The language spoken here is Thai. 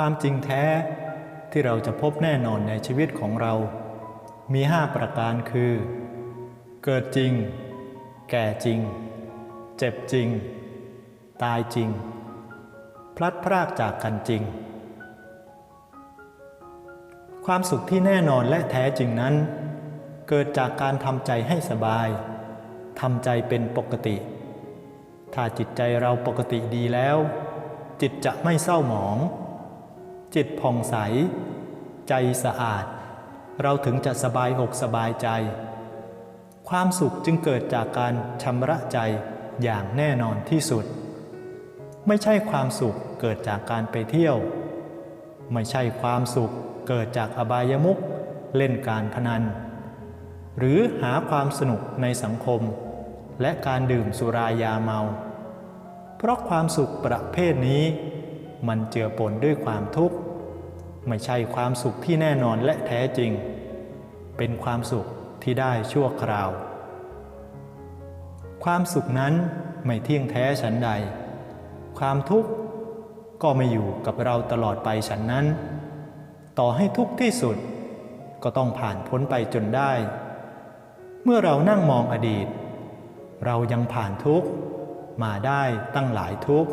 ความจริงแท้ที่เราจะพบแน่นอนในชีวิตของเรา มีห้าประการคือ เกิดจริง แก่จริง เจ็บจริง ตายจริง พลัดพรากจากกันจริง ความสุขที่แน่นอนและแท้จริงนั้น เกิดจากการทำใจให้สบายทำใจเป็นปกติ ถ้าจิตใจเราปกติดีแล้ว จิตจะไม่เศร้าหมอง จิตผ่องใส ใจสะอาด เราถึงจะสบายอกสบายใจ ความสุขจึงเกิดจากการชำระใจอย่างแน่นอนที่สุด ไม่ใช่ความสุขเกิดจากการไปเที่ยว ไม่ใช่ความสุขเกิดจากอบายมุขเล่นการพนัน หรือหาความสนุกในสังคม และการดื่มสุรายาเมา เพราะความสุขประเภทนี้ มันเจือปนด้วยความทุกข์ ไม่ใช่ความสุขที่แน่นอนและแท้จริง เป็นความสุขที่ได้ชั่วคราว ความสุขนั้นไม่เที่ยงแท้ฉันใด ความทุกข์ก็ไม่อยู่กับเราตลอดไปฉันนั้น ต่อให้ทุกข์ที่สุดก็ต้องผ่านพ้นไปจนได้ เมื่อเรานั่งมองอดีต เรายังผ่านทุกข์มาได้ตั้งหลายทุกข์